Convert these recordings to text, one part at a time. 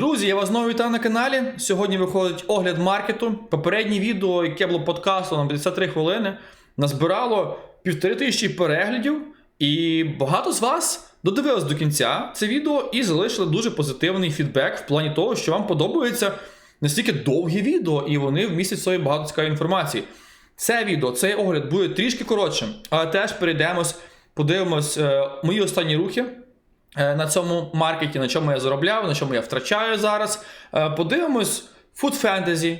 Друзі, я вас знову вітаю на каналі. Сьогодні виходить огляд маркету. Попереднє відео, яке було подкастом на 53 хвилини, назбирало півтори тисячі переглядів, і багато з вас додивились до кінця це відео і залишили дуже позитивний фідбек в плані того, що вам подобається настільки довгі відео, і вони вмістять собі багато цікавої інформації. Це відео, цей огляд буде трішки коротшим, але теж перейдемось, подивимось е, мої останні рухи на цьому маркеті, на чому я заробляв, на чому я втрачаю зараз. Е, подивимось Food Fantasy,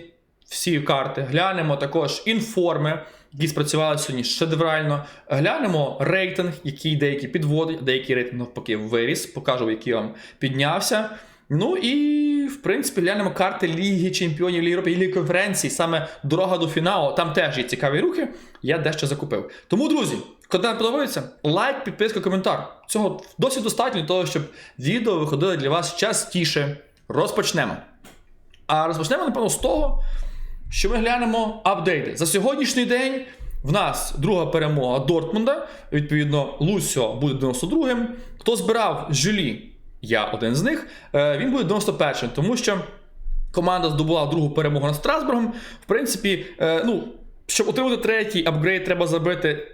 всі карти, глянемо також інформи, які спрацювали сьогодні шедеврально. Глянемо рейтинг, який деякі підводить, деякий рейтинг навпаки виріс, покажу, який вам піднявся. Ну і в принципі глянемо карти Ліги Чемпіонів Європи і Ліги конференції, саме дорога до фіналу. Там теж є цікаві рухи. Я дещо закупив. Тому, друзі, контент подобається, лайк, підписка, коментар. Цього досить достатньо для того, щоб відео виходили для вас частіше. Розпочнемо. А розпочнемо, напевно, з того, що ми глянемо апдейти. За сьогоднішній день в нас друга перемога Дортмунда. Відповідно, Лусьо буде 92-м. Хто збирав Жюлі? Я один з них. Е, Він буде 91-м, тому що команда здобула другу перемогу над Страсбургом. В принципі, е, ну. Щоб отримати третій апгрейд, треба забити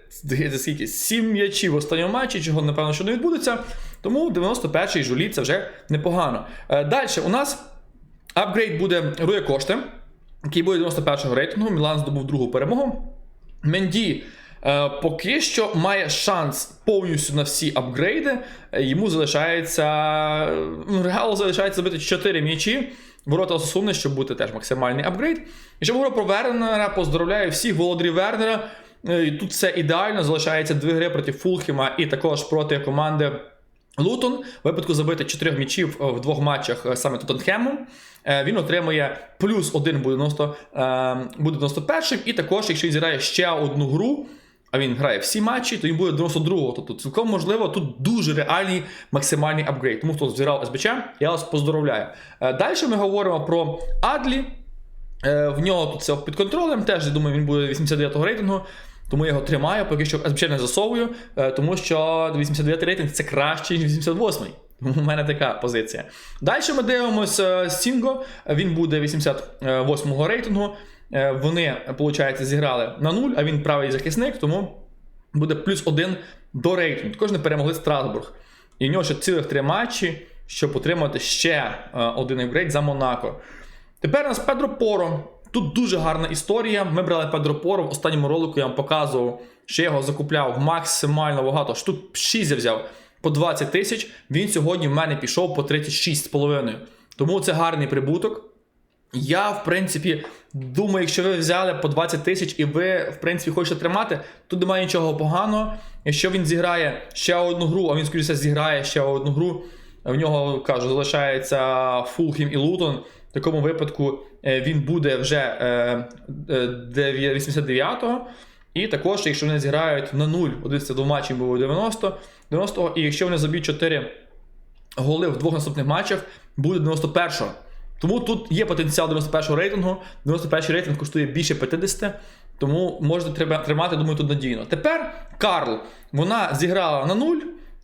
скільки? 7 м'ячів в останньому матчі, чого напевно що не відбудеться. Тому 91-й жулі це вже непогано. Е, Далі у нас апгрейд буде Руя Коште, який буде 91-го рейтингу. Мілан здобув другу перемогу. Менді поки що має шанс повністю на всі апгрейди. Е, Йому залишається. ну, Реалу залишається забити 4 м'ячі. Ворота Осусуни, щоб бути теж максимальний апгрейд. І щоб говорити про Вернера, поздравляю всіх володарів Вернера. Е, і Тут все ідеально. Залишається дві гри проти Фулхема і також проти команди Лутон. Випадку забити 4 м'ячів е, в двох матчах е, саме Тоттенхему. Е, Він отримує плюс 1 буде 90, е, буде 91 і також, якщо він зіграє ще одну гру, а він грає всі матчі, то він буде 92-го. Тобто цілком можливо, тут дуже реальний максимальний апгрейд. Тому хто зіграв СБЧ, я вас поздоровляю. Е, Далі ми говоримо про Адлі. Е, В нього тут все під контролем. Теж я думаю, він буде 89-го рейтингу. Тому я його тримаю, поки що СБЧ не засовую, е, тому що 89 рейтинг це краще, ніж 88-й. У мене така позиція. Далі ми дивимося Сінго. Він буде 88-го рейтингу. Е, Вони, виходить, зіграли на 0, а він правий захисник, тому буде плюс 1 до рейтингу. Також не перемогли Страсбург. І в нього ще цілих три матчі, щоб отримати ще е, один апгрейд за Монако. Тепер у нас Педро Поро. Тут дуже гарна історія. Ми брали Педро Поро в останньому ролику, я вам показував, що я його закупляв максимально багато. Штук 6 я взяв по 20 тисяч. Він сьогодні в мене пішов по 36,5. Тому це гарний прибуток. Я, в принципі, думаю, якщо ви взяли по 20 тисяч і ви, в принципі, хочете тримати, тут немає нічого поганого. Якщо він зіграє ще одну гру, а він, скоріше, зіграє ще одну гру, в нього кажу, залишається Фулхім і Лутон. В такому випадку е, він буде вже е, е, дев'я- 89-го. І також, якщо вони зіграють на 0, 11 до матчів буде 90, 90-го, і якщо вони заб'ють 4 голи в двох наступних матчах, буде 91-го. Тому тут є потенціал 91-го рейтингу. 91-й рейтинг коштує більше 50, тому можна треба тримати, думаю, тут надійно. Тепер Карл. Вона зіграла на 0,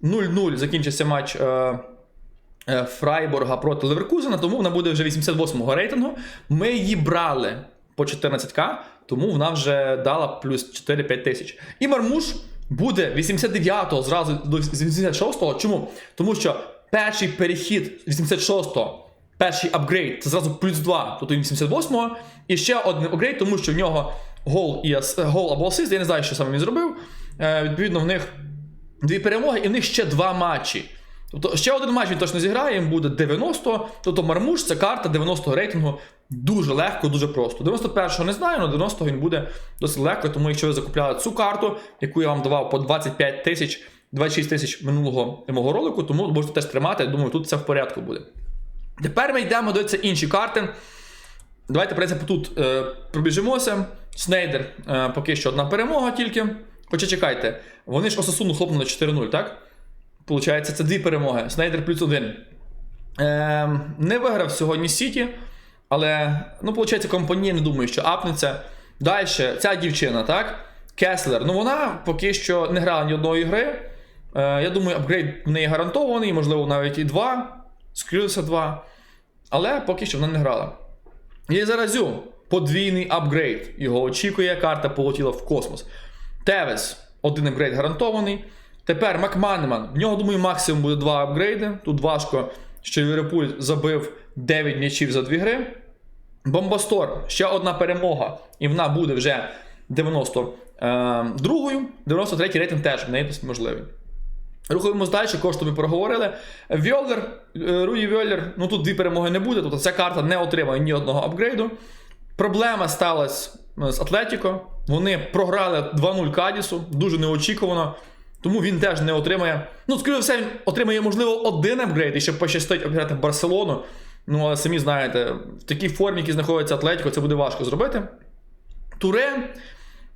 0-0 закінчився матч. Е- е, Фрайборга проти Леверкузена, тому вона буде вже 88-го рейтингу. ми її брали по 14к, тому вона вже дала плюс 4-5 тисяч. І Мармуш буде 89-го зразу до 86-го. Чому? Тому що перший перехід 86-го, перший апгрейд це зразу плюс 2, тобто 88-го. І ще один апгрейд, тому що в нього гол, і гол або асист, я не знаю, що саме він зробив. Е, відповідно, в них дві перемоги, і в них ще два матчі. Тобто ще один матч він точно зіграє, їм буде 90. Тобто Мармуш це карта 90-го рейтингу. Дуже легко, дуже просто. 91-го не знаю, але 90-го він буде досить легко, тому якщо ви закупляли цю карту, яку я вам давав по 25 тисяч, 26 тисяч минулого мого ролику, тому можете теж тримати. Я думаю, тут все в порядку буде. Тепер ми йдемо дивитися інші карти. Давайте, в тут е, пробіжимося. Снейдер е, поки що одна перемога тільки. Хоча чекайте, вони ж Осасуну хлопнули 4-0, так? Получається, це дві перемоги. Снайдер плюс один. Е, не виграв сьогодні Сіті, але, ну, виходить, компанія не думаю, що апнеться. Далі, ця дівчина, так? Кеслер. Ну, вона поки що не грала ні одної гри. Е, я думаю, апгрейд в неї гарантований, можливо, навіть і два. Скрилися два. але поки що вона не грала. І Заразю, подвійний апгрейд. Його очікує, карта полетіла в космос. Тевес, один апгрейд гарантований. Тепер Макманеман. В нього, думаю, максимум буде два апгрейди. Тут важко, що Ліверпуль забив 9 м'ячів за 2 гри. Бомбастор, ще одна перемога, і вона буде вже 92-ю. 93-й рейтинг теж в неї досить можливий. Рухаємось далі, кошти ми проговорили. Вьоллер, е, Руї Вьоллер, ну тут дві перемоги не буде, тобто ця карта не отримає ні одного апгрейду. Проблема сталася з Атлетіко. Вони програли 2-0 Кадісу, дуже неочікувано. Тому він теж не отримає. Ну, скоріше все, він отримає, можливо, один апгрейд і ще пощастить обіграти Барселону. Ну, але самі знаєте, в такій формі, які знаходиться Атлетіко, це буде важко зробити. Туре,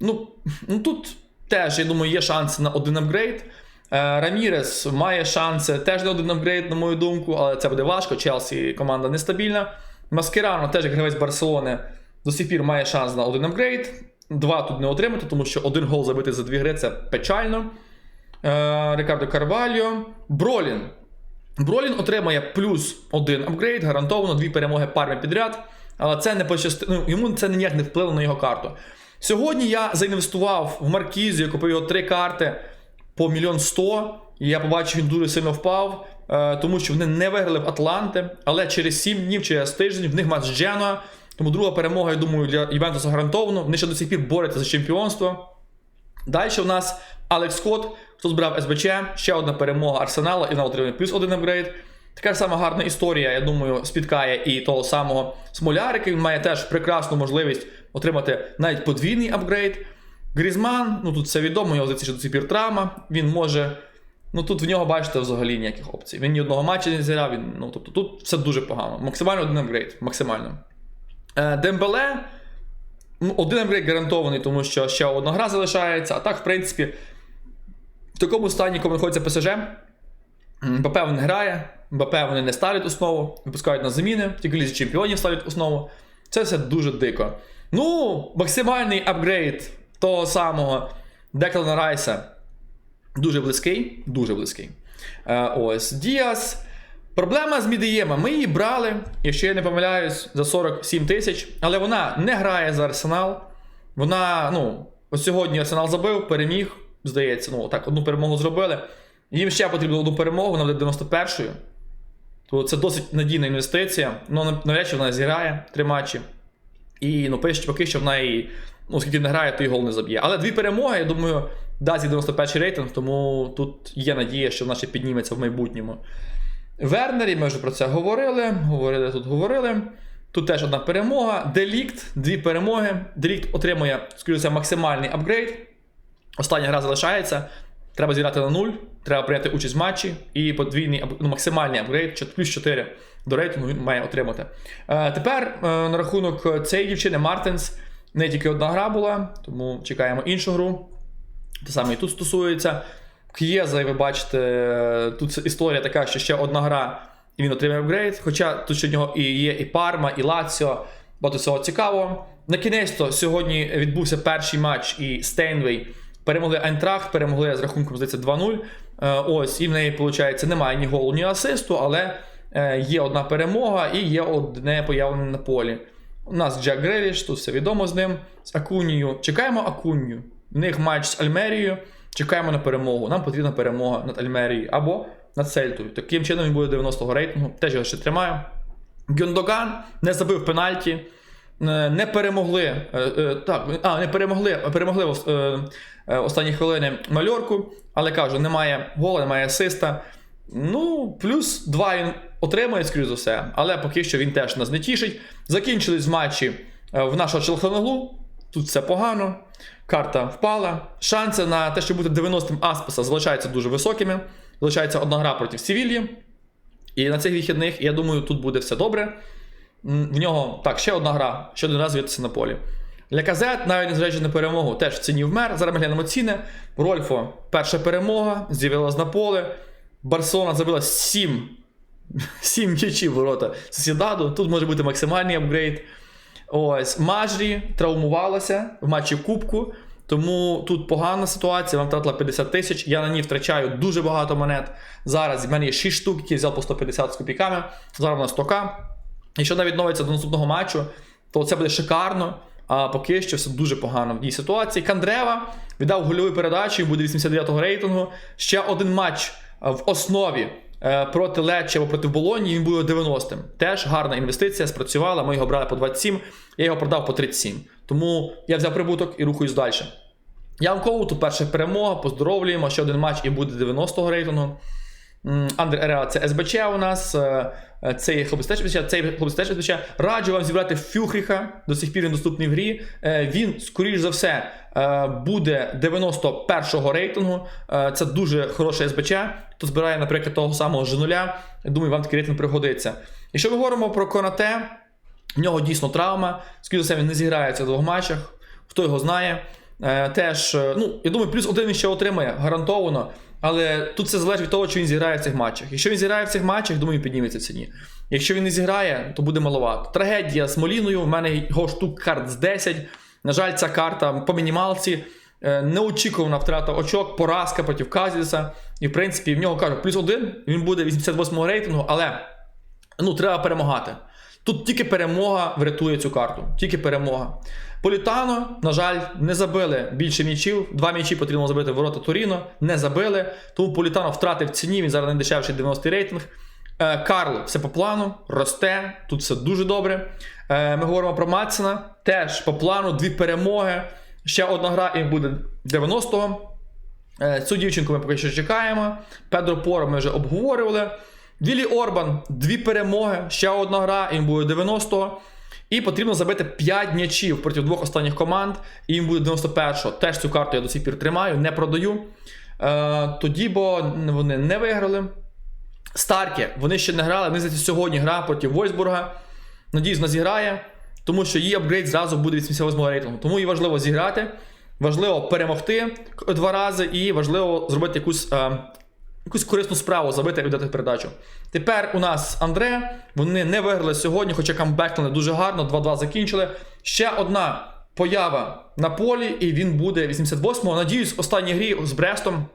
ну, ну тут теж, я думаю, є шанси на один апгрейд. Е, Рамірес має шанси теж на один апгрейд, на мою думку, але це буде важко. Челсі команда нестабільна. Маскерано, теж як гравець Барселони, до сих пір має шанс на один апгрейд. Два тут не отримати, тому що один гол забити за дві гри це печально. Е, Рикардо Карвальо. Бролін. Бролін отримає плюс один апгрейд, гарантовано дві перемоги парми підряд. Але це не пощасти... ну, йому це ніяк не впливо на його карту. Сьогодні я заінвестував в Маркізію, купив його три карти по мільйон сто. І я побачив, він дуже сильно впав, е, тому що вони не виграли в Атланти. Але через 7 днів, через тиждень в них матч з Дженуа. Тому друга перемога, я думаю, для Ювентуса гарантовано. Вони ще до сих пір борються за чемпіонство. Далі у нас Алекс Скотт, хто збирав СБЧ, ще одна перемога Арсенала і вона отримує плюс один апгрейд. Така ж сама гарна історія, я думаю, спіткає і того самого Смолярика. Він має теж прекрасну можливість отримати навіть подвійний апгрейд. Грізман, ну тут все відомо, його здається, що до пір травма. Він може. Ну тут в нього, бачите, взагалі ніяких опцій. Він ні одного матчу не зіграв, він, ну тобто тут все дуже погано. Максимально один апгрейд, максимально. Е, Дембеле. Ну, один апгрейд гарантований, тому що ще одна гра залишається. А так, в принципі, в такому стані, коли знаходиться ПСЖ, МБП не грає, МБП вони не ставлять основу, випускають на заміни, тільки лізі чемпіонів ставлять основу. Це все дуже дико. Ну, максимальний апгрейд того самого Деклана Райса дуже близький, дуже близький. Е, ось Діас. Проблема з Мідієма. Ми її брали, якщо я не помиляюсь, за 47 тисяч, але вона не грає за Арсенал. Вона, ну, ось сьогодні Арсенал забив, переміг, здається, ну, так, одну перемогу зробили. Їм ще потрібно одну перемогу, вона буде 91-ю. То це досить надійна інвестиція. Ну, навряд чи вона зіграє три матчі. І ну, поки що вона і, ну, оскільки не грає, то і гол не заб'є. Але дві перемоги, я думаю, дасть їй 91 рейтинг, тому тут є надія, що вона ще підніметься в майбутньому. Вернері, ми вже про це говорили. Говорили тут, говорили. Тут теж одна перемога. Делікт, дві перемоги. Делікт отримує, скоріше, максимальний апгрейд. Остання гра залишається. Треба зіграти на 0, треба прийняти участь в матчі і подвійний ну, максимальний апгрейд, плюс 4 до рейтингу він має отримати. Е, тепер е, на рахунок цієї дівчини Мартинс не тільки одна гра була, тому чекаємо іншу гру. Те саме і тут стосується. К'єза, ви бачите, тут історія така, що ще одна гра, і він отримає апгрейд. Хоча тут ще в нього і є і Парма, і Лаціо, багато всього цікавого. На кінець то сьогодні відбувся перший матч, і Стейнвей перемогли Айнтрахт, перемогли з рахунком, здається, 2-0. Е, Ось, і в неї, виходить, немає ні голу, ні асисту, але е, є одна перемога і є одне появлення на полі. У нас Джек Греліш, тут все відомо з ним, з Акунію. Чекаємо Акунію. В них матч з Альмерією. Чекаємо на перемогу. Нам потрібна перемога над Альмерією або над Сельтою. Таким чином він буде 90-го рейтингу. Теж його ще тримаю. Гюндоган не забив пенальті. е, Не перемогли. е, е, Так, а, не перемогли, перемогли останні хвилини мальорку, але кажу, немає гола, немає асиста. Ну, плюс 2 він отримає, скоріш за все, але поки що він теж нас не тішить. Закінчились матчі е, в нашого Челханоглу. Тут все погано. Карта впала. Шанси на те, щоб бути 90-м Аспаса залишаються дуже високими. Залишається одна гра проти Севільї. І на цих вихідних, я думаю, тут буде все добре. В нього так, ще одна гра, ще один раз звідси на полі. Ляказет, навіть незважаючи на перемогу, теж в ціні вмер. Зараз ми глянемо ціни. Рольфо, перша перемога, з'явилась на поле. Барселона забила 7 7 м'ячів ворота Сосідаду. Тут може бути максимальний апгрейд. Ось, Мажрі травмувалася в матчі Кубку. Тому тут погана ситуація, вона втратила 50 тисяч. Я на ній втрачаю дуже багато монет. Зараз в мене є 6 штук, які взяв по 150 з копійками. Зараз вона 100к. Якщо навіть відновиться до наступного матчу, то це буде шикарно. А поки що все дуже погано в дій ситуації. Кандрева віддав гольову передачу, і буде 89-го рейтингу. Ще один матч в основі е, проти Лечі або проти Болоні, він буде 90-м. Теж гарна інвестиція, спрацювала. Ми його брали по 27, я його продав по 37. Тому я взяв прибуток і рухаюсь далі. Янкову, тут перша перемога, поздоровлюємо, ще один матч і буде 90-го рейтингу. Андер Ереа це СБЧ у нас. е, е, Цей хлопець теж СБЧ, цей хлопець теж СБЧ. Раджу вам зібрати Фюхріха, до сих пір він доступний в грі. Е, Він, скоріш за все, буде 91-го рейтингу. Це дуже хороший СБЧ. Хто збирає, наприклад, того самого Женуля. Думаю, вам такий рейтинг пригодиться. Якщо ми говоримо про Конате, в нього дійсно травма. Скоріше за все, він не зіграється в двох матчах. Хто його знає. Теж, ну, я думаю, плюс один він ще отримає, гарантовано. Але тут це залежить від того, чи він зіграє в цих матчах. Якщо він зіграє в цих матчах, думаю, підніметься в ціні. Якщо він не зіграє, то буде маловато. Трагедія з Моліною. В мене його штук карт з 10. На жаль, ця карта по мінімалці. Е, Неочікувана втрата очок, поразка проти Казіса. І в принципі, в нього кажуть, плюс один, він буде 88 рейтингу, але ну, треба перемагати. Тут тільки перемога врятує цю карту. Тільки перемога. Політано, на жаль, не забили більше м'ячів. Два м'ячі потрібно забити в ворота Торіно. Не забили. Тому Політано втратив ціні, він зараз найдешевший 90 рейтинг. Е, Карл все по плану, росте, тут все дуже добре. Е, Ми говоримо про Матсена. Теж по плану, дві перемоги. Ще одна гра і буде 90-го. Е, Цю дівчинку ми поки що чекаємо. Педро Поро ми вже обговорювали. Вілі Орбан, дві перемоги, ще одна гра, він буде 90-го. І потрібно забити 5 м'ячів проти двох останніх команд, і їм буде 91-го. Теж цю карту я до сих пір тримаю, не продаю. Е, тоді, бо вони не виграли. Старки, вони ще не грали. Вони здається, сьогодні гра проти Войсбурга. Надіюсь, вона зіграє, тому що її апгрейд зразу буде 88 рейтингу. Тому їй важливо зіграти, важливо перемогти два рази, і важливо зробити якусь, е, якусь корисну справу, забити і віддати передачу. Тепер у нас Андре. Вони не виграли сьогодні, хоча камбекнули дуже гарно, 2-2 закінчили. Ще одна поява на полі, і він буде 88-го. Надіюсь, в останній грі з Брестом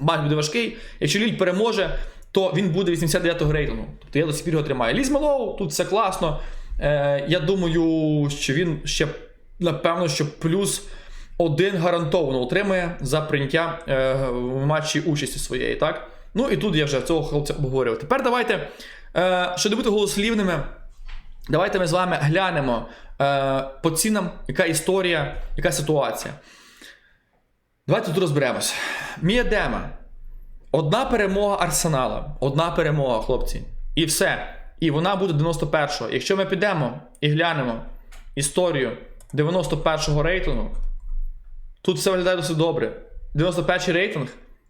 матч буде важкий. Якщо Ліль переможе, то він буде 89-го рейтингу. Тобто я до сих пір його тримаю. Ліз Мелоу, тут все класно. Е, я думаю, що він ще, напевно, що плюс один гарантовано отримає за прийняття е, в матчі участі своєї. так? Ну і тут я вже цього хлопця обговорював. Тепер давайте, е, щоб не бути голослівними, давайте ми з вами глянемо е, по цінам, яка історія, яка ситуація. Давайте тут розберемось. Міядема. Одна перемога Арсенала. Одна перемога, хлопці. І все. І вона буде 91-го. Якщо ми підемо і глянемо історію 91-го рейтингу, тут все виглядає досить добре. 91-й рейтинг,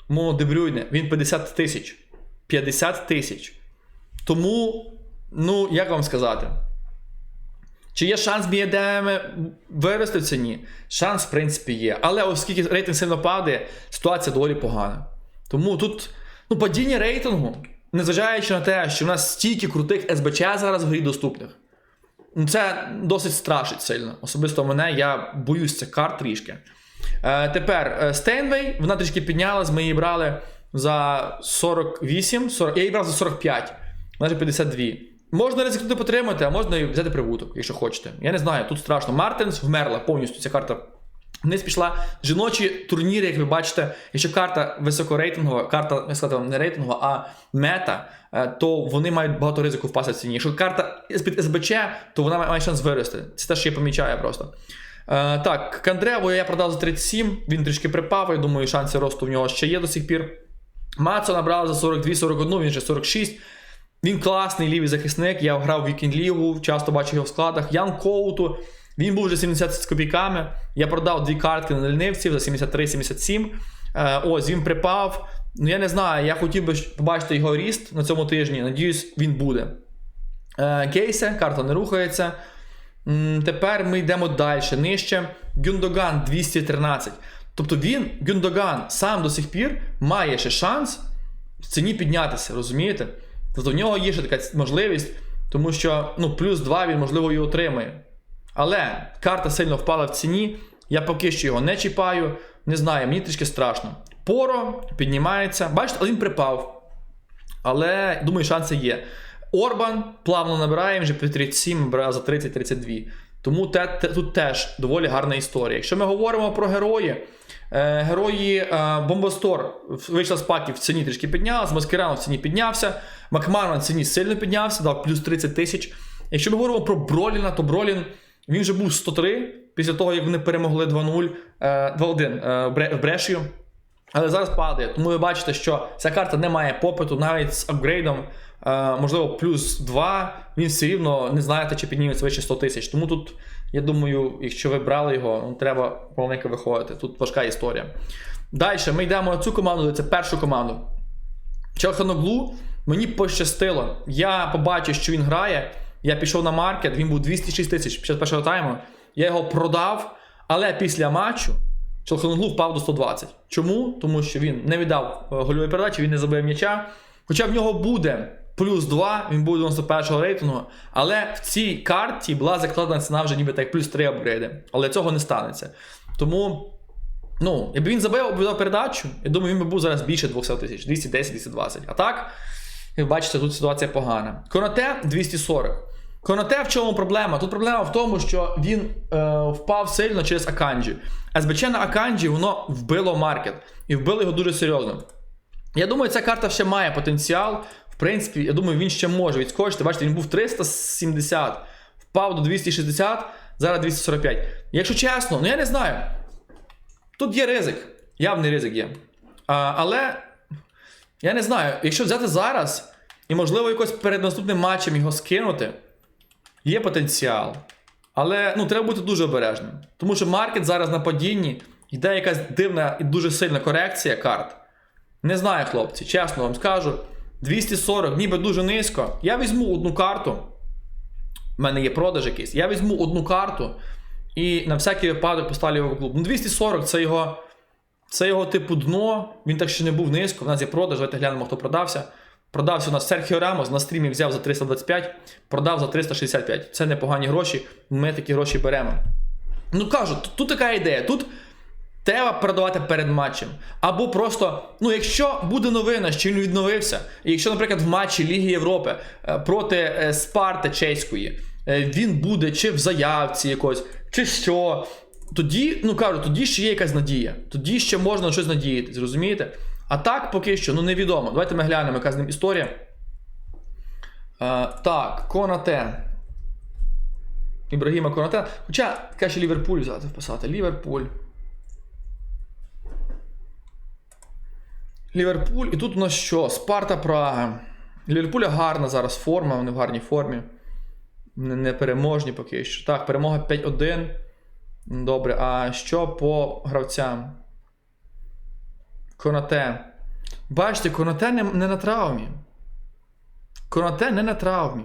мовно Дебрюйне, він 50 тисяч. 50 тисяч. Тому, ну, як вам сказати? Чи є шанс Бієдеми вирости в ціні? Шанс, в принципі, є. Але оскільки рейтинг сильно падає, ситуація доволі погана. Тому тут ну, падіння рейтингу, незважаючи на те, що в нас стільки крутих СБЧ зараз в грі доступних. Ну, Це досить страшить сильно. Особисто мене, я боюсь цих карт трішки. Е, тепер е, Стейнвей, вона трішки піднялась, ми її брали за 48, 40, я її брав за 45, майже 52. Можна ризикнути потримати, а можна і взяти прибуток, якщо хочете. Я не знаю, тут страшно. Мартинс вмерла повністю ця карта. Вниз пішла жіночі турніри, як ви бачите, якщо карта високорейтингова, карта, я сказав, не рейтингова, а мета, е, то вони мають багато ризику впасти в ціні. Якщо карта з-під СБЧ, то вона має шанс вирости. Це те, що я помічаю просто. Е, так, Кандрево я продав за 37, він трішки припав, я думаю, шанси росту в нього ще є до сих пір. Мацо набрав за 42-41, він ще 46. Він класний лівий захисник. Я грав в Вікінг Лігу, часто бачив його в складах. Ян Коуту. Він був вже 70 з копійками. Я продав дві картки на лінивців за 73-77. Е, ось він припав. Ну я не знаю, я хотів би побачити його ріст на цьому тижні. Надіюсь, він буде. Е, Кейсе, карта не рухається. Тепер ми йдемо далі. Нижче. Гюндоган 213. Тобто він, Гюндоган, сам до сих пір має ще шанс в ціні піднятися, розумієте? Тобто в нього є ще така можливість, тому що ну, плюс 2 він, можливо, і отримає. Але карта сильно впала в ціні. Я поки що його не чіпаю. Не знаю, мені трішки страшно. Поро піднімається. Бачите, він припав. Але думаю, шанси є. Орбан плавно набирає, вже під 37 набирає за 30-32. Тому те, те, тут теж доволі гарна історія. Якщо ми говоримо про герої, е, герої е, Бомбостор вийшла з паків в ціні трішки піднялася, Маскерано в ціні піднявся, Макмарман в ціні сильно піднявся, дав плюс 30 тисяч. Якщо ми говоримо про Броліна, то Бролін він вже був 103 після того, як вони перемогли 2-0, е, 2-1 е, в Бре- Брешію. Але зараз падає. Тому ви бачите, що ця карта не має попиту навіть з апгрейдом, е, можливо, плюс 2, він все рівно не знаєте, чи підніметься вище 100 тисяч. Тому тут, я думаю, якщо ви брали його, ну, треба повненько виходити. Тут важка історія. Далі ми йдемо на цю команду, це першу команду. Челханоглу мені пощастило. Я побачив, що він грає. Я пішов на маркет, він був 206 тисяч під час першого тайму. Я його продав, але після матчу Челханоглу впав до 120. Чому? Тому що він не віддав е, гольової передачі, він не забив м'яча. Хоча в нього буде плюс 2, він буде 91-го рейтингу. Але в цій карті була закладена ціна вже ніби так плюс 3 апгрейди. Але цього не станеться. Тому. Ну, якби він забив віддав передачу, я думаю, він би був зараз більше 200 тисяч, 210-220. А так, як бачите, тут ситуація погана. Конате 240. Конате в чому проблема? Тут проблема в тому, що він е, впав сильно через Аканджі. СБЧ на Аканджі воно вбило маркет. І вбило його дуже серйозно. Я думаю, ця карта ще має потенціал. Принципі, я думаю, він ще може відскочити. Бачите, він був 370, впав до 260, зараз 245. Якщо чесно, ну я не знаю. Тут є ризик. Явний ризик є. А, але я не знаю, якщо взяти зараз і, можливо, якось перед наступним матчем його скинути, є потенціал. Але ну, треба бути дуже обережним. Тому що маркет зараз на падінні, йде якась дивна і дуже сильна корекція карт. Не знаю, хлопці, чесно вам скажу. 240, ніби дуже низько. Я візьму одну карту. У мене є продаж якийсь. Я візьму одну карту і на всякий випадок поставлю його в клуб. Ну, 240 це його, це його типу дно. Він так ще не був низько. У нас є продаж. Давайте глянемо, хто продався. Продався у нас Серхіо Рамос, на стрімі взяв за 325, продав за 365. Це непогані гроші. Ми такі гроші беремо. Ну кажу, тут така ідея. Тут треба продавати перед матчем. Або просто, ну, якщо буде новина, що він відновився, і якщо, наприклад, в матчі Ліги Європи е, проти е, Спарти чеської, е, він буде чи в заявці якось, чи що. Тоді, ну кажу, тоді ще є якась надія. Тоді ще можна на щось надіятися, розумієте? А так поки що, ну невідомо. Давайте ми глянемо, яка з ним історія. Так, Конате. Ібрагіма Конате. Хоча краще Ліверпуль взяти вписати. Ліверпуль. Ліверпуль. І тут у нас що? Спарта Прага. Ліверпуля гарна зараз форма, вони в гарній формі. Не, переможні поки що. Так, перемога 5-1. Добре. А що по гравцям? Конате. Бачите, Конате не, не на травмі. Конате не на травмі.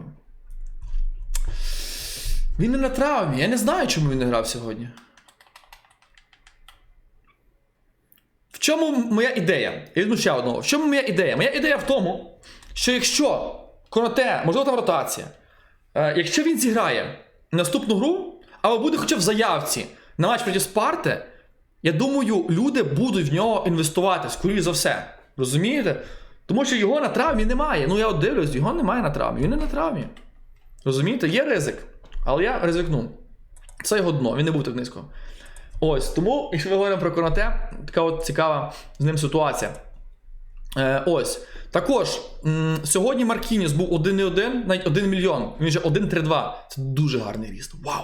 Він не на травмі. Я не знаю, чому він не грав сьогодні. Чому моя ідея? Я візьму ще одного. В чому моя ідея? Моя ідея в тому, що якщо Конате, можливо, там ротація, е, якщо він зіграє наступну гру, або буде хоча б в заявці на матч проти Спарти, я думаю, люди будуть в нього інвестувати, скоріше за все. Розумієте? Тому що його на травмі немає. Ну я от дивлюсь, його немає на травмі. Він не на травмі. Розумієте? Є ризик. Але я ризикну. Це його дно, він не був так низько. Ось, тому, якщо ми говоримо про Конате, така от цікава з ним ситуація. Е, ось. Також сьогодні Маркініс був 1,1, навіть 1 мільйон. Він вже 1,32. Це дуже гарний ріст. Вау!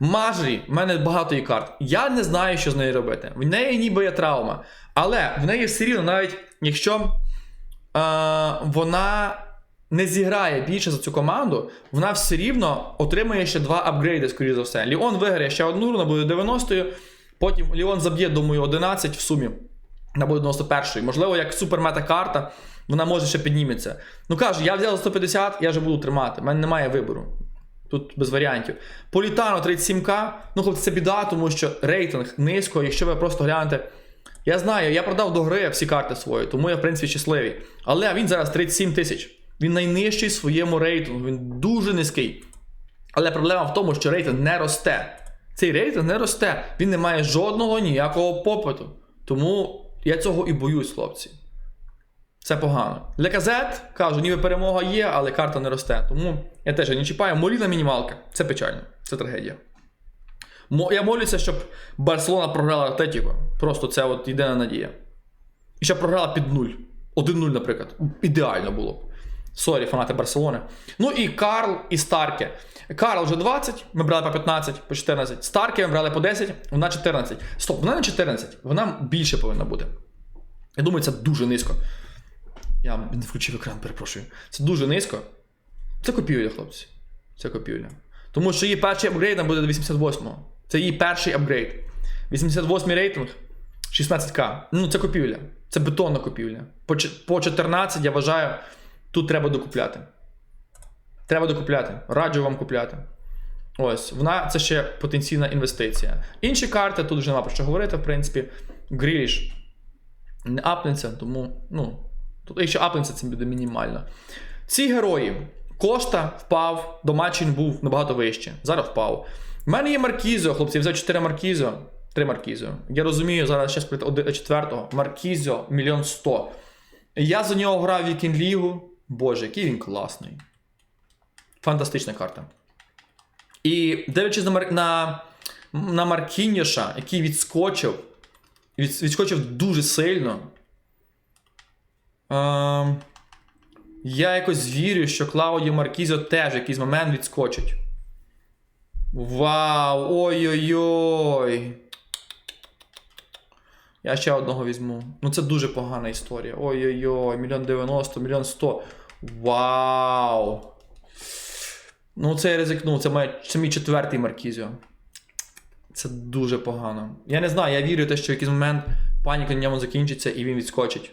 Мажрі, в мене багато є карт. Я не знаю, що з нею робити. В неї ніби є травма. Але в неї все рівно, навіть якщо е, вона не зіграє більше за цю команду, вона все рівно отримує ще два апгрейди, скоріше за все. Ліон виграє ще одну, вона буде 90-ю. Потім Ліон заб'є, думаю, 11 в сумі. Вона буде 91-ю. Можливо, як супермета карта, вона може ще підніметься. Ну кажу, я взяв за 150, я вже буду тримати. У мене немає вибору. Тут без варіантів. Політано 37к. Ну, хлопці, це біда, тому що рейтинг низько, якщо ви просто глянете. Я знаю, я продав до гри всі карти свої, тому я, в принципі, щасливий. Але він зараз 37 тисяч. Він найнижчий в своєму рейтингу, він дуже низький. Але проблема в тому, що рейтинг не росте. Цей рейтинг не росте, він не має жодного ніякого попиту. Тому я цього і боюсь, хлопці. Це погано. Для казет, кажу, ніби перемога є, але карта не росте. Тому я теж не чіпаю. Моліна мінімалка. Це печально. Це трагедія. Я молюся, щоб Барселона програла Атлетіко. Просто це от єдина надія. І щоб програла під 0. 1-0, наприклад. Ідеально було б. Сорі, фанати Барселони. Ну і Карл і Старке. Карл вже 20, ми брали по 15, по 14. Старке ми брали по 10, вона 14. Стоп, вона не 14, вона більше повинна бути. Я думаю, це дуже низько. Я не включив екран, перепрошую. Це дуже низько. Це копівля, хлопці. Це копівля. Тому що її перший апгрейд буде до 88-го. Це її перший апгрейд. 88-й рейтинг, 16к. Ну, це копівля. Це бетонна копівля. По 14, я вважаю, тут треба докупляти. Треба докупляти. Раджу вам купляти. Ось, вона це ще потенційна інвестиція. Інші карти, тут вже нема про що говорити, в принципі. Гріліш не апнеться, тому, ну, тут, якщо апнеться, це буде мінімально. Ці герої. Кошта впав, до матчу був набагато вище. Зараз впав. У мене є Маркізо, хлопці, я взяв 4 Маркізо. 3 Маркізо. Я розумію, зараз ще прийти один- четвертого. Маркізо, мільйон сто. Я за нього грав в Вікінг Лігу. Боже, який він класний. Фантастична карта. І дивлячись на, на, на Маркіньоша, який відскочив, від... відскочив дуже сильно. Ем... Я якось вірю, що Клаудіо Маркізо теж в якийсь момент відскочить. Вау! Ой-ой-ой! Я ще одного візьму. Ну це дуже погана історія. Ой-ой-ой, мільйон дев'яносто, мільйон сто. Вау! Ну, це я ризикнув, це, моє, це мій четвертий Маркізіо. Це дуже погано. Я не знаю, я вірю в те, що в якийсь момент паніка на ньому закінчиться і він відскочить.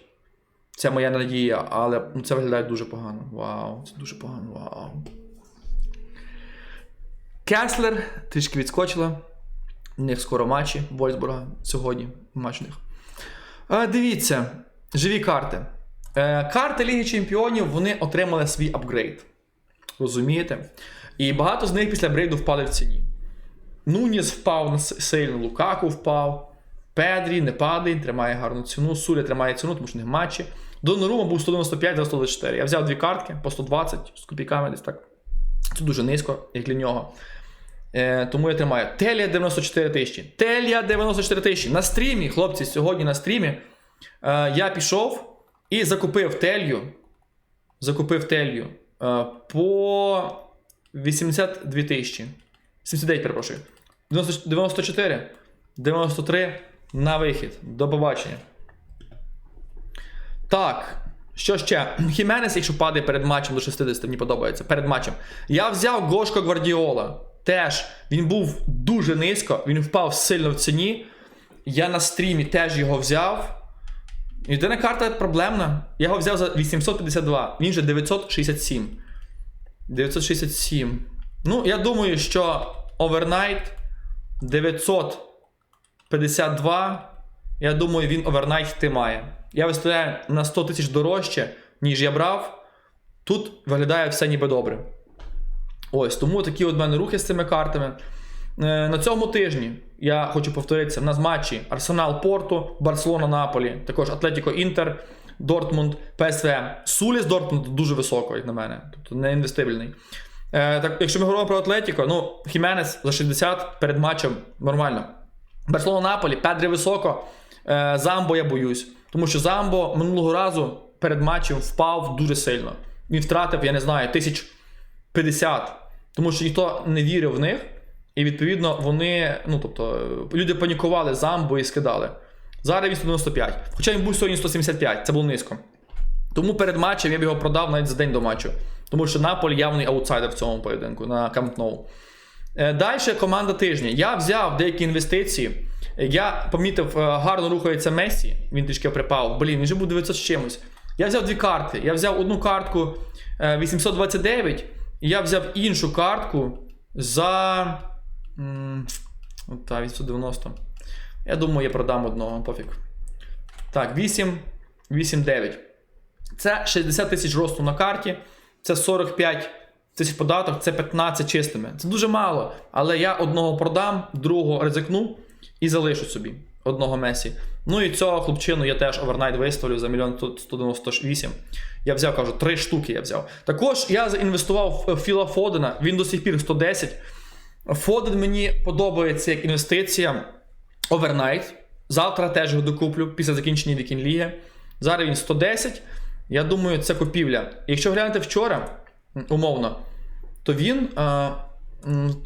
Це моя надія, але ну, це виглядає дуже погано. Вау, це дуже погано. Вау. Кеслер трішки відскочила. У них скоро матчі Вольсбурга сьогодні. Матч них. Е, дивіться, живі карти. Е, карти Ліги Чемпіонів вони отримали свій апгрейд. Розумієте? І багато з них після апгрейду впали в ціні. Нуніс впав сильно, Лукаку впав. Педрі не падає, тримає гарну ціну. Суля тримає ціну, тому що не матчі. Донорума був 195 за 124. Я взяв дві картки по 120 з копійками десь так. Це дуже низько, як для нього. Е, тому я тримаю. Телія 94 тисячі. Телія 94 тисячі. На стрімі, хлопці, сьогодні на стрімі е, я пішов і закупив телью. Закупив телью е, по 82 тисячі. 79, перепрошую. 94, 93 на вихід. До побачення. Так. Що ще? Хіменес, якщо падає перед матчем до 60, мені подобається. Перед матчем. Я взяв Гошко Гвардіола. Теж він був дуже низько, він впав сильно в ціні. Я на стрімі теж його взяв. Єдина карта проблемна. Я його взяв за 852. Він же 967. 967. Ну, я думаю, що овернайт 952. Я думаю, він овернайт йти має. Я виставляю на 100 тисяч дорожче, ніж я брав. Тут виглядає все ніби добре. Ось, тому такі от мене рухи з цими картами. Е, На цьому тижні я хочу повторитися: в нас матчі Арсенал Порту, Барселона Наполі, також Атлетіко Інтер, Дортмунд, ПСВ. Суліс Дортмунд дуже високо, як на мене, тобто не інвестибельний. Е, так, якщо ми говоримо про Атлетіко, ну Хіменес за 60 перед матчем нормально. Барселона Наполі, Педрі високо. Е, Замбо я боюсь. Тому що Замбо минулого разу перед матчем впав дуже сильно. Він втратив, я не знаю, тисяч 50. Тому що ніхто не вірив в них. І відповідно вони, ну тобто, е, люди панікували Замбо і скидали. Зараз він 195. Хоча він був сьогодні 175, це було низько. Тому перед матчем я б його продав навіть за день до матчу. Тому що Наполі явний аутсайдер в цьому поєдинку на Camp Nou. Е, Далі команда тижня. Я взяв деякі інвестиції. Я помітив, е, гарно рухається Месі. Він трішки припав. Блін, він же був 900 з чимось. Я взяв дві карти. Я взяв одну картку е, 829, я взяв іншу картку за. та, 890. Я думаю, я продам одного, пофіг. Так, 8, 8, 9. Це 60 тисяч росту на карті, це 45 тисяч податок, це 15 чистими. Це дуже мало. Але я одного продам, другого ризикну і залишу собі одного Месі. Ну і цього хлопчину я теж овернайт виставлю за 1 198. Я взяв, кажу, 3 штуки я взяв. Також я заінвестував в Філа Фодена, він до сих пір 110. Фоден мені подобається як інвестиція овернайт. Завтра теж його докуплю після закінчення Вікін Ліги. Зараз він 110. Я думаю, це купівля. Якщо глянути вчора, умовно, то він, е,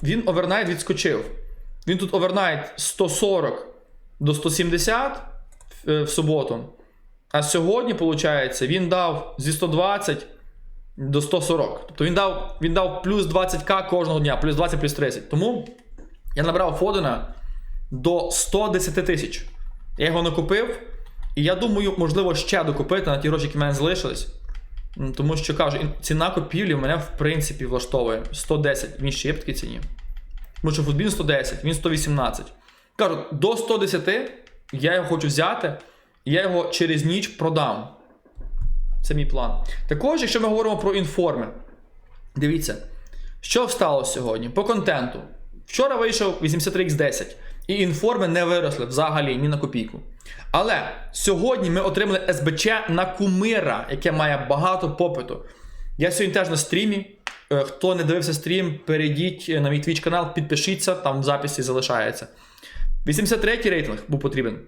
він овернайт відскочив. Він тут овернайт 140 до 170 в, е, в суботу. А сьогодні, виходить, він дав зі 120 до 140. Тобто він дав, він дав плюс 20к кожного дня, плюс 20, плюс 30. Тому я набрав Фодена до 110 тисяч. Я його накупив, і я думаю, можливо, ще докупити на ті гроші, які в мене залишились. Тому що кажу, ціна купівлі мене в принципі влаштовує. 110. Він ще є в такій ціні. Тому що футбін 110, він 118. Кажу, до 110 я його хочу взяти, я його через ніч продам. Це мій план. Також, якщо ми говоримо про інформи, дивіться, що сталося сьогодні по контенту. Вчора вийшов 83x10, і інформи не виросли взагалі ні на копійку. Але сьогодні ми отримали СБЧ на кумира, яке має багато попиту. Я сьогодні теж на стрімі. Е, Хто не дивився стрім, перейдіть е, на мій Twitch канал, підпишіться, там в записі залишається. 83-й рейтинг був потрібен.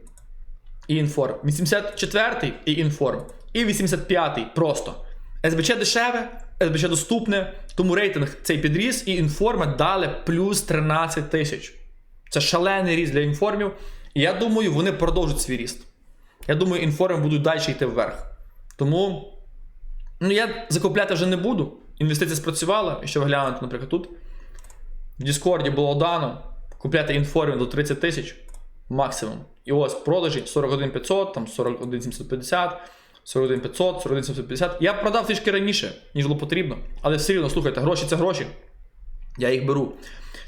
І інформ. 84-й і інформ. І 85-й просто. СБЧ дешеве, СБЧ доступне, тому рейтинг цей підріс, і інформи дали плюс 13 тисяч. Це шалений ріст для інформів. І я думаю, вони продовжать свій ріст. Я думаю, інформи будуть далі йти вверх. Тому ну, я закупляти вже не буду. Інвестиція спрацювала, якщо ви глянете, наприклад, тут. В Діскорді було дано купляти інформів до 30 тисяч максимум. І ось продажі 41 500, там 41 750, 41 500, 41 750. Я продав трішки раніше, ніж було потрібно. Але все рівно, слухайте, гроші це гроші. Я їх беру.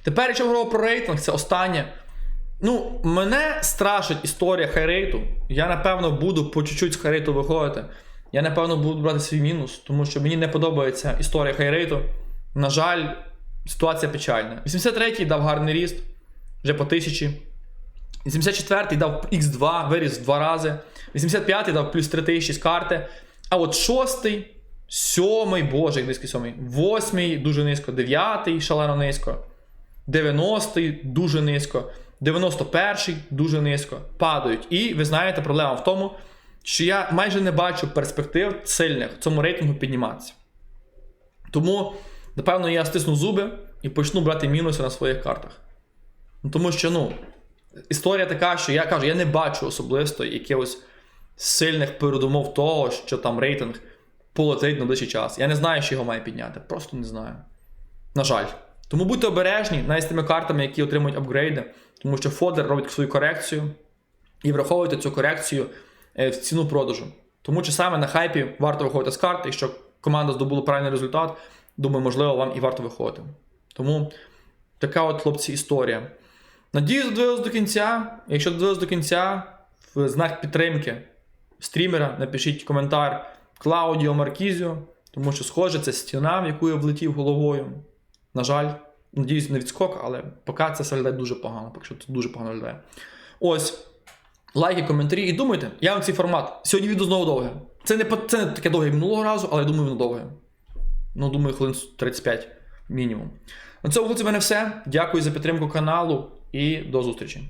Тепер, якщо говоримо про рейтинг, це останнє. Ну, мене страшить історія хайрейту. Я, напевно, буду по чуть-чуть з хайрейту виходити. Я, напевно, буду брати свій мінус, тому що мені не подобається історія хайрейту. На жаль, ситуація печальна. 83-й дав гарний ріст, вже по тисячі. 84-й дав X2, виріс два рази. 85-й дав плюс 3 тисячі з карти. А от 6-й, 7-й, боже, як низький 7-й, 8-й дуже низько, 9-й шалено низько. 90-й дуже низько, 91-й дуже низько. Падають. І ви знаєте, проблема в тому, що я майже не бачу перспектив сильних в цьому рейтингу підніматися. Тому, напевно, я стисну зуби і почну брати мінуси на своїх картах. Ну, Тому що, ну, історія така, що я кажу, я не бачу особисто якихось сильних передумов того, що там рейтинг полетить на ближчий час. Я не знаю, що його має підняти. Просто не знаю. На жаль. Тому будьте обережні навіть з тими картами, які отримують апгрейди, тому що Фодер робить свою корекцію і враховуйте цю корекцію е, в ціну продажу. Тому чи саме на хайпі варто виходити з карти, якщо команда здобула правильний результат, думаю, можливо, вам і варто виходити. Тому така от, хлопці, історія. Надію, додивились до кінця. Якщо додивились до кінця, в знак підтримки стрімера напишіть коментар Клаудіо Маркізіо, тому що, схоже, це стіна, в яку я влетів головою. На жаль, надіюсь, не відскок, але поки це все виглядає дуже погано, поки що це дуже погано виглядає. Ось. Лайки, коментарі і думайте, я вам цей формат. Сьогодні відео знову довге. Це не, це не таке довге минулого разу, але я думаю, воно довге. Ну, думаю, хвилин 35 мінімум. На цьому в мене все. Дякую за підтримку каналу і до зустрічі.